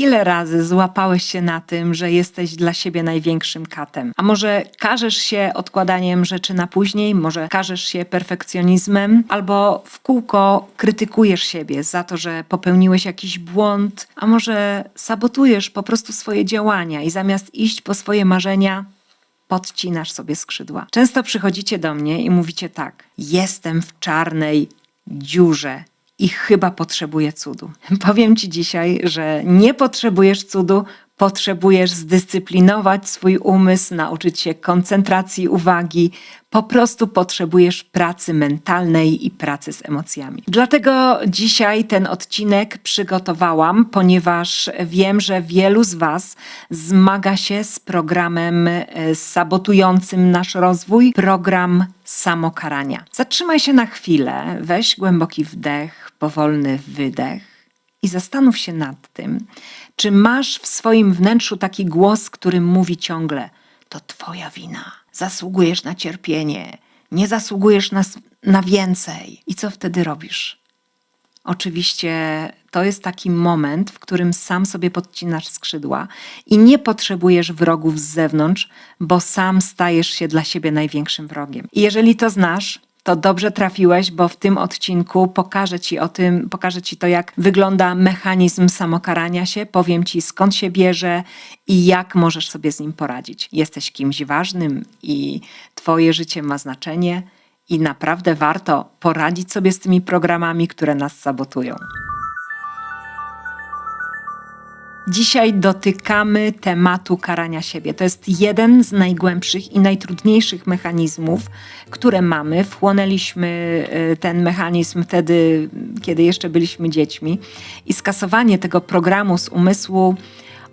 Ile razy złapałeś się na tym, że jesteś dla siebie największym katem? A może każesz się odkładaniem rzeczy na później, może każesz się perfekcjonizmem, albo w kółko krytykujesz siebie za to, że popełniłeś jakiś błąd, a może sabotujesz po prostu swoje działania i zamiast iść po swoje marzenia, podcinasz sobie skrzydła. Często przychodzicie do mnie i mówicie tak: Jestem w czarnej dziurze i chyba potrzebuję cudu. Powiem Ci dzisiaj, że nie potrzebujesz cudu, potrzebujesz zdyscyplinować swój umysł, nauczyć się koncentracji uwagi. Po prostu potrzebujesz pracy mentalnej i pracy z emocjami. Dlatego dzisiaj ten odcinek przygotowałam, ponieważ wiem, że wielu z Was zmaga się z programem e, sabotującym nasz rozwój, program samokarania. Zatrzymaj się na chwilę, weź głęboki wdech, powolny wydech i zastanów się nad tym, czy masz w swoim wnętrzu taki głos, który mówi ciągle: To Twoja wina, zasługujesz na cierpienie, nie zasługujesz na, na więcej. I co wtedy robisz? Oczywiście to jest taki moment, w którym sam sobie podcinasz skrzydła i nie potrzebujesz wrogów z zewnątrz, bo sam stajesz się dla siebie największym wrogiem. I jeżeli to znasz, to dobrze trafiłeś, bo w tym odcinku pokażę Ci o tym, pokażę Ci to, jak wygląda mechanizm samokarania się, powiem Ci skąd się bierze i jak możesz sobie z nim poradzić. Jesteś kimś ważnym i Twoje życie ma znaczenie i naprawdę warto poradzić sobie z tymi programami, które nas sabotują. Dzisiaj dotykamy tematu karania siebie. To jest jeden z najgłębszych i najtrudniejszych mechanizmów, które mamy. Wchłonęliśmy y, ten mechanizm wtedy, kiedy jeszcze byliśmy dziećmi, i skasowanie tego programu z umysłu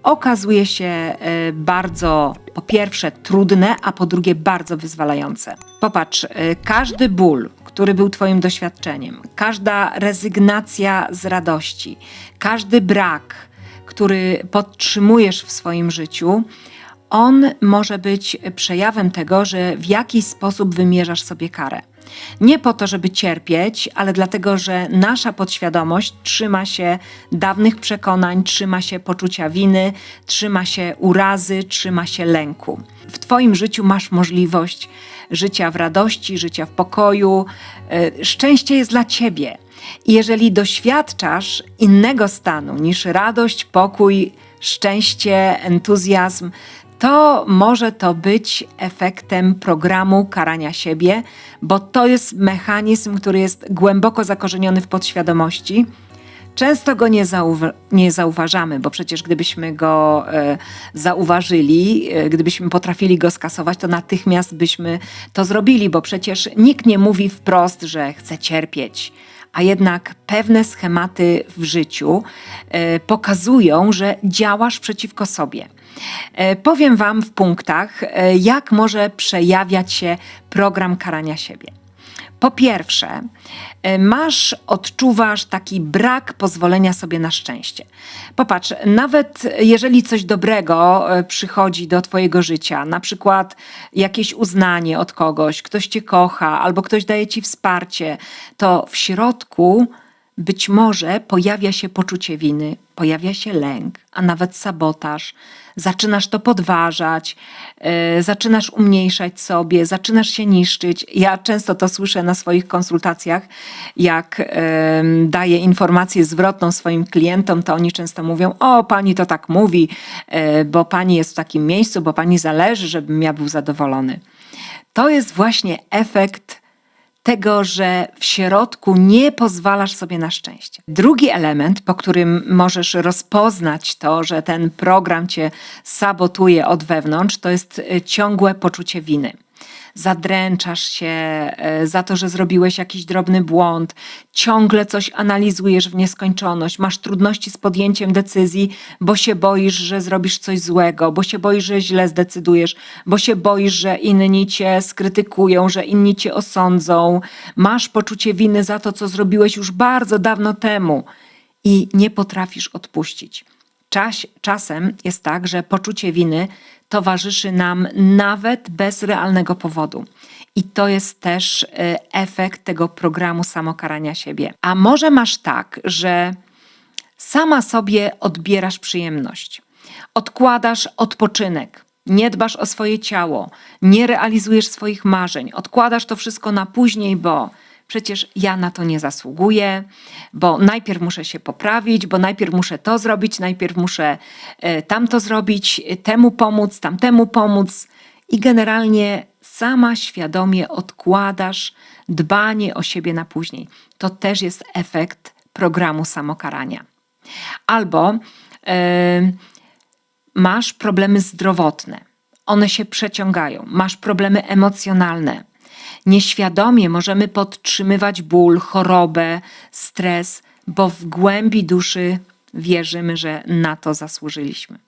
okazuje się y, bardzo, po pierwsze, trudne, a po drugie, bardzo wyzwalające. Popatrz, y, każdy ból, który był Twoim doświadczeniem, każda rezygnacja z radości, każdy brak, który podtrzymujesz w swoim życiu, on może być przejawem tego, że w jakiś sposób wymierzasz sobie karę. Nie po to, żeby cierpieć, ale dlatego, że nasza podświadomość trzyma się dawnych przekonań, trzyma się poczucia winy, trzyma się urazy, trzyma się lęku. W Twoim życiu masz możliwość życia w radości, życia w pokoju. E, szczęście jest dla Ciebie. Jeżeli doświadczasz innego stanu niż radość, pokój, szczęście, entuzjazm, to może to być efektem programu karania siebie, bo to jest mechanizm, który jest głęboko zakorzeniony w podświadomości. Często go nie, zauwa nie zauważamy, bo przecież gdybyśmy go e, zauważyli, e, gdybyśmy potrafili go skasować, to natychmiast byśmy to zrobili, bo przecież nikt nie mówi wprost, że chce cierpieć a jednak pewne schematy w życiu e, pokazują, że działasz przeciwko sobie. E, powiem Wam w punktach, e, jak może przejawiać się program karania siebie. Po pierwsze, e, masz, odczuwasz taki brak pozwolenia sobie na szczęście. Popatrz, nawet jeżeli coś dobrego e, przychodzi do Twojego życia, na przykład jakieś uznanie od kogoś, ktoś Cię kocha albo ktoś daje Ci wsparcie, to w środku być może pojawia się poczucie winy, pojawia się lęk, a nawet sabotaż. Zaczynasz to podważać, yy, zaczynasz umniejszać sobie, zaczynasz się niszczyć. Ja często to słyszę na swoich konsultacjach, jak yy, daję informację zwrotną swoim klientom, to oni często mówią: O, pani to tak mówi, yy, bo pani jest w takim miejscu, bo pani zależy, żebym ja był zadowolony. To jest właśnie efekt tego, że w środku nie pozwalasz sobie na szczęście. Drugi element, po którym możesz rozpoznać to, że ten program cię sabotuje od wewnątrz, to jest y, ciągłe poczucie winy zadręczasz się e, za to, że zrobiłeś jakiś drobny błąd, ciągle coś analizujesz w nieskończoność, masz trudności z podjęciem decyzji, bo się boisz, że zrobisz coś złego, bo się boisz, że źle zdecydujesz, bo się boisz, że inni cię skrytykują, że inni cię osądzą, masz poczucie winy za to, co zrobiłeś już bardzo dawno temu i nie potrafisz odpuścić. Czas, czasem jest tak, że poczucie winy towarzyszy nam nawet bez realnego powodu. I to jest też y, efekt tego programu samokarania siebie. A może masz tak, że sama sobie odbierasz przyjemność. Odkładasz odpoczynek, nie dbasz o swoje ciało, nie realizujesz swoich marzeń, odkładasz to wszystko na później, bo przecież ja na to nie zasługuję, bo najpierw muszę się poprawić, bo najpierw muszę to zrobić, najpierw muszę e, tamto zrobić, e, temu pomóc, tamtemu pomóc. I generalnie sama świadomie odkładasz dbanie o siebie na później. To też jest efekt programu samokarania. Albo e, masz problemy zdrowotne, one się przeciągają, masz problemy emocjonalne. Nieświadomie możemy podtrzymywać ból, chorobę, stres, bo w głębi duszy wierzymy, że na to zasłużyliśmy.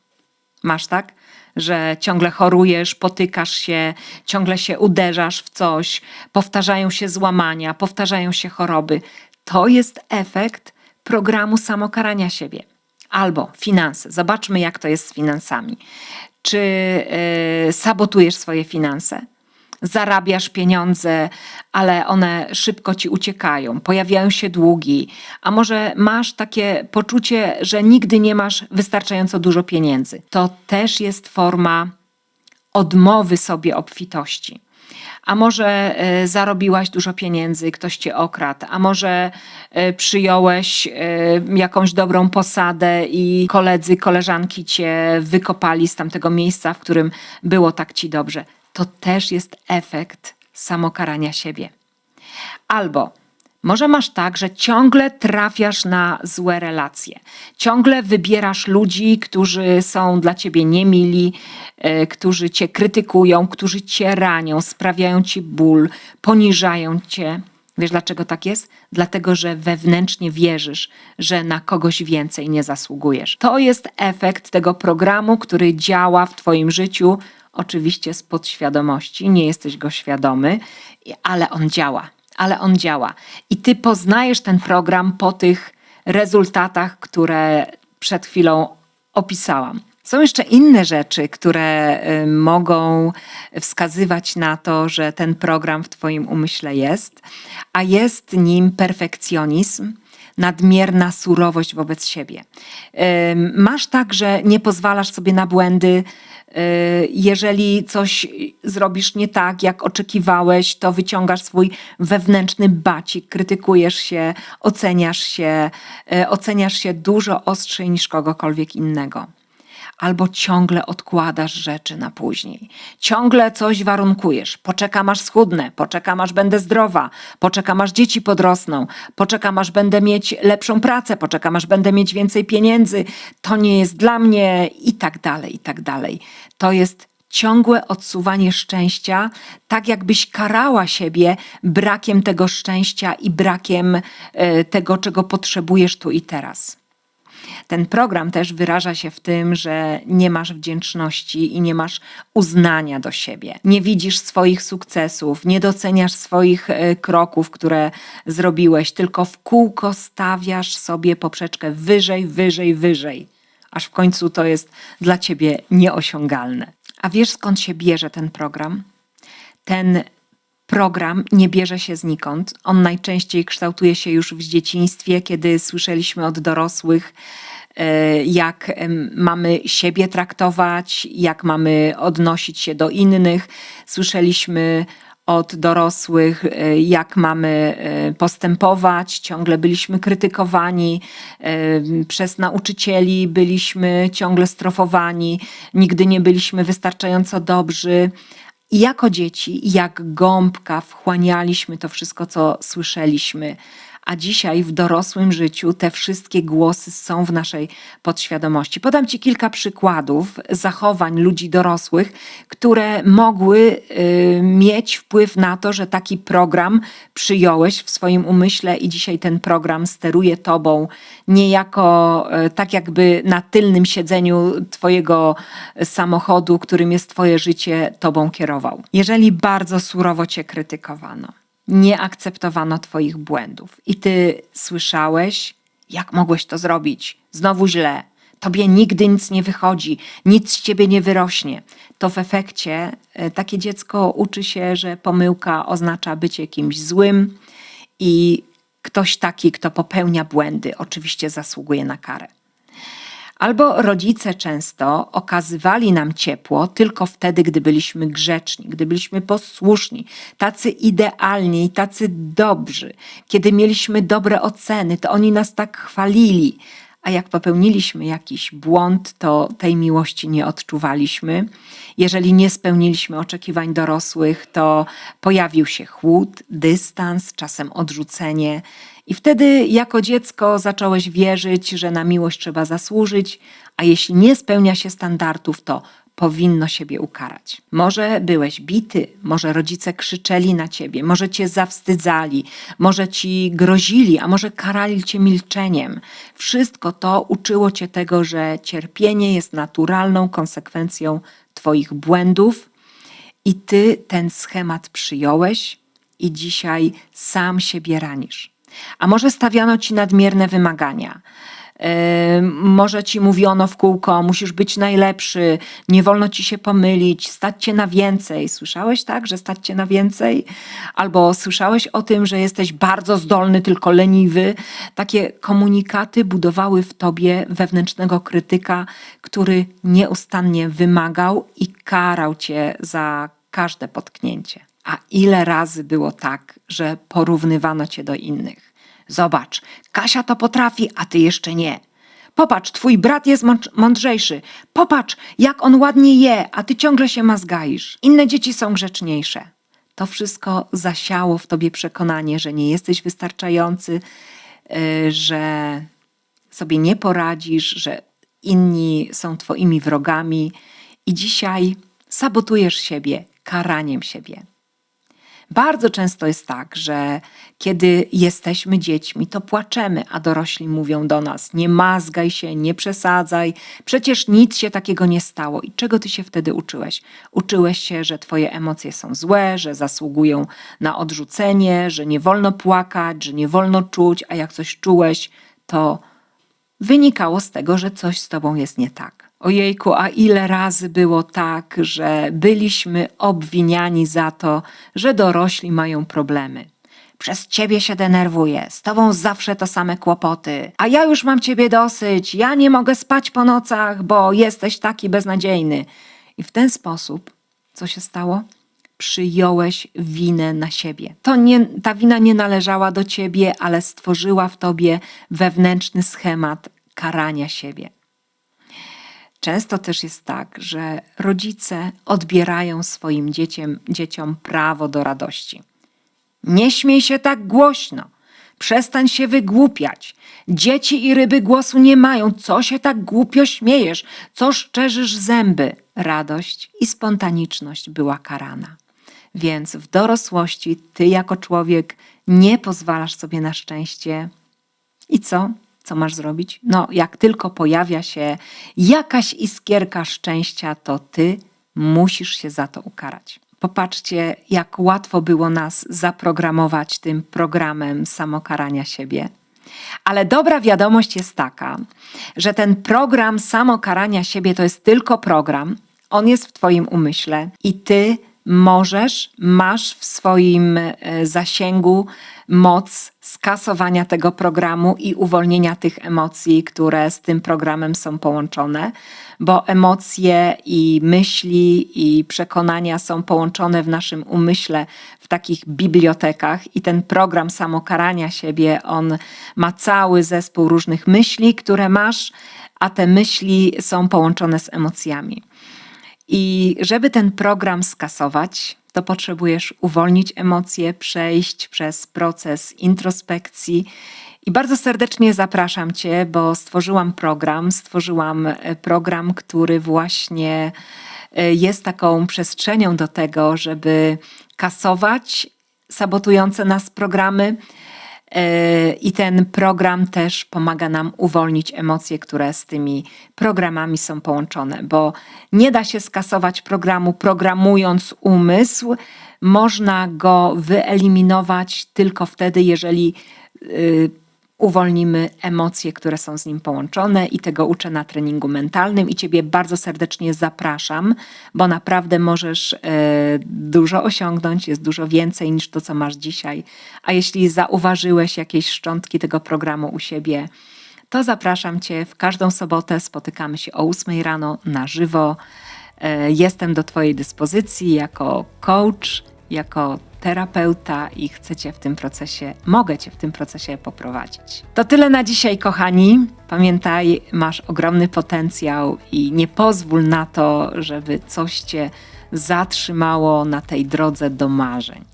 Masz tak? Że ciągle chorujesz, potykasz się, ciągle się uderzasz w coś, powtarzają się złamania, powtarzają się choroby. To jest efekt programu samokarania siebie. Albo finanse. Zobaczmy, jak to jest z finansami. Czy yy, sabotujesz swoje finanse? Zarabiasz pieniądze, ale one szybko ci uciekają, pojawiają się długi, a może masz takie poczucie, że nigdy nie masz wystarczająco dużo pieniędzy. To też jest forma odmowy sobie obfitości. A może e, zarobiłaś dużo pieniędzy, ktoś cię okradł, a może e, przyjąłeś e, jakąś dobrą posadę i koledzy, koleżanki cię wykopali z tamtego miejsca, w którym było tak ci dobrze. To też jest efekt samokarania siebie. Albo może masz tak, że ciągle trafiasz na złe relacje, ciągle wybierasz ludzi, którzy są dla ciebie niemili, e, którzy cię krytykują, którzy cię ranią, sprawiają ci ból, poniżają cię. Wiesz dlaczego tak jest? Dlatego, że wewnętrznie wierzysz, że na kogoś więcej nie zasługujesz. To jest efekt tego programu, który działa w Twoim życiu, oczywiście z podświadomości, nie jesteś go świadomy, ale on działa ale on działa. I ty poznajesz ten program po tych rezultatach, które przed chwilą opisałam. Są jeszcze inne rzeczy, które y, mogą wskazywać na to, że ten program w Twoim umyśle jest, a jest nim perfekcjonizm, nadmierna surowość wobec siebie. Masz tak, że nie pozwalasz sobie na błędy, jeżeli coś zrobisz nie tak, jak oczekiwałeś, to wyciągasz swój wewnętrzny bacik, krytykujesz się, oceniasz się, y, oceniasz się dużo ostrzej niż kogokolwiek innego albo ciągle odkładasz rzeczy na później. Ciągle coś warunkujesz. Poczekam aż schudnę, poczekam aż będę zdrowa, poczekam aż dzieci podrosną, poczekam aż będę mieć lepszą pracę, poczekam aż będę mieć więcej pieniędzy. To nie jest dla mnie i tak dalej, i tak dalej. To jest ciągłe odsuwanie szczęścia, tak jakbyś karała siebie brakiem tego szczęścia i brakiem e, tego, czego potrzebujesz tu i teraz. Ten program też wyraża się w tym, że nie masz wdzięczności i nie masz uznania do siebie. Nie widzisz swoich sukcesów, nie doceniasz swoich e, kroków, które zrobiłeś, tylko w kółko stawiasz sobie poprzeczkę wyżej, wyżej, wyżej, aż w końcu to jest dla ciebie nieosiągalne. A wiesz skąd się bierze ten program? Ten program nie bierze się znikąd. On najczęściej kształtuje się już w dzieciństwie, kiedy słyszeliśmy od dorosłych, e, jak mamy siebie traktować, jak mamy odnosić się do innych. Słyszeliśmy od dorosłych, e, jak mamy e, postępować. Ciągle byliśmy krytykowani przez nauczycieli, byliśmy ciągle strofowani, nigdy nie byliśmy wystarczająco dobrzy. Jako dzieci, jak gąbka, wchłanialiśmy to wszystko, co słyszeliśmy a dzisiaj w dorosłym życiu te wszystkie głosy są w naszej podświadomości. Podam Ci kilka przykładów zachowań ludzi dorosłych, które mogły y, mieć wpływ na to, że taki program przyjąłeś w swoim umyśle i dzisiaj ten program steruje Tobą niejako y, tak jakby na tylnym siedzeniu Twojego samochodu, którym jest Twoje życie, Tobą kierował. Jeżeli bardzo surowo Cię krytykowano, nie akceptowano Twoich błędów. I Ty słyszałeś, jak mogłeś to zrobić? Znowu źle. Tobie nigdy nic nie wychodzi, nic z ciebie nie wyrośnie. To w efekcie e, takie dziecko uczy się, że pomyłka oznacza bycie kimś złym i ktoś taki, kto popełnia błędy, oczywiście zasługuje na karę. Albo rodzice często okazywali nam ciepło tylko wtedy, gdy byliśmy grzeczni, gdy byliśmy posłuszni, tacy idealni i tacy dobrzy. Kiedy mieliśmy dobre oceny, to oni nas tak chwalili, a jak popełniliśmy jakiś błąd, to tej miłości nie odczuwaliśmy. Jeżeli nie spełniliśmy oczekiwań dorosłych, to pojawił się chłód, dystans, czasem odrzucenie. I wtedy jako dziecko zacząłeś wierzyć, że na miłość trzeba zasłużyć, a jeśli nie spełnia się standardów, to powinno siebie ukarać. Może byłeś bity, może rodzice krzyczeli na ciebie, może cię zawstydzali, może ci grozili, a może karali cię milczeniem. Wszystko to uczyło cię tego, że cierpienie jest naturalną konsekwencją twoich błędów i ty ten schemat przyjąłeś i dzisiaj sam siebie ranisz. A może stawiano ci nadmierne wymagania może ci mówiono w kółko, musisz być najlepszy, nie wolno ci się pomylić, stać cię na więcej. Słyszałeś tak, że stać cię na więcej? Albo słyszałeś o tym, że jesteś bardzo zdolny, tylko leniwy? Takie komunikaty budowały w tobie wewnętrznego krytyka, który nieustannie wymagał i karał cię za każde potknięcie. A ile razy było tak, że porównywano cię do innych? Zobacz, Kasia to potrafi, a ty jeszcze nie. Popatrz, twój brat jest mądrzejszy. Popatrz, jak on ładnie je, a ty ciągle się mazgaisz. Inne dzieci są grzeczniejsze. To wszystko zasiało w tobie przekonanie, że nie jesteś wystarczający, y, że sobie nie poradzisz, że inni są twoimi wrogami i dzisiaj sabotujesz siebie karaniem siebie. Bardzo często jest tak, że kiedy jesteśmy dziećmi, to płaczemy, a dorośli mówią do nas: Nie mazgaj się, nie przesadzaj, przecież nic się takiego nie stało. I czego ty się wtedy uczyłeś? Uczyłeś się, że twoje emocje są złe, że zasługują na odrzucenie, że nie wolno płakać, że nie wolno czuć, a jak coś czułeś, to wynikało z tego, że coś z tobą jest nie tak. Ojejku, a ile razy było tak, że byliśmy obwiniani za to, że dorośli mają problemy. Przez ciebie się denerwuję, z tobą zawsze to same kłopoty, a ja już mam ciebie dosyć, ja nie mogę spać po nocach, bo jesteś taki beznadziejny. I w ten sposób, co się stało? Przyjąłeś winę na siebie. To nie, ta wina nie należała do ciebie, ale stworzyła w tobie wewnętrzny schemat karania siebie. Często też jest tak, że rodzice odbierają swoim dzieciom, dzieciom prawo do radości. Nie śmiej się tak głośno. Przestań się wygłupiać. Dzieci i ryby głosu nie mają. Co się tak głupio śmiejesz? Co szczerzysz zęby? Radość i spontaniczność była karana. Więc w dorosłości ty jako człowiek nie pozwalasz sobie na szczęście. I co? Co masz zrobić? No, jak tylko pojawia się jakaś iskierka szczęścia, to ty musisz się za to ukarać. Popatrzcie, jak łatwo było nas zaprogramować tym programem samokarania siebie. Ale dobra wiadomość jest taka, że ten program samokarania siebie to jest tylko program, on jest w Twoim umyśle i Ty możesz, masz w swoim e, zasięgu moc skasowania tego programu i uwolnienia tych emocji, które z tym programem są połączone, bo emocje i myśli i przekonania są połączone w naszym umyśle w takich bibliotekach i ten program samokarania siebie, on ma cały zespół różnych myśli, które masz, a te myśli są połączone z emocjami. I żeby ten program skasować, to potrzebujesz uwolnić emocje, przejść przez proces introspekcji. I bardzo serdecznie zapraszam Cię, bo stworzyłam program, stworzyłam e, program, który właśnie e, jest taką przestrzenią do tego, żeby kasować sabotujące nas programy, I ten program też pomaga nam uwolnić emocje, które z tymi programami są połączone, bo nie da się skasować programu programując umysł. Można go wyeliminować tylko wtedy, jeżeli y, uwolnimy emocje, które są z nim połączone i tego uczę na treningu mentalnym i Ciebie bardzo serdecznie zapraszam, bo naprawdę możesz e, dużo osiągnąć, jest dużo więcej niż to, co masz dzisiaj. A jeśli zauważyłeś jakieś szczątki tego programu u siebie, to zapraszam Cię w każdą sobotę. Spotykamy się o 8 rano na żywo. E, Jestem do Twojej dyspozycji jako coach, jako terapeuta i chcę Cię w tym procesie, mogę Cię w tym procesie poprowadzić. To tyle na dzisiaj, kochani. Pamiętaj, masz ogromny potencjał i nie pozwól na to, żeby coś Cię zatrzymało na tej drodze do marzeń.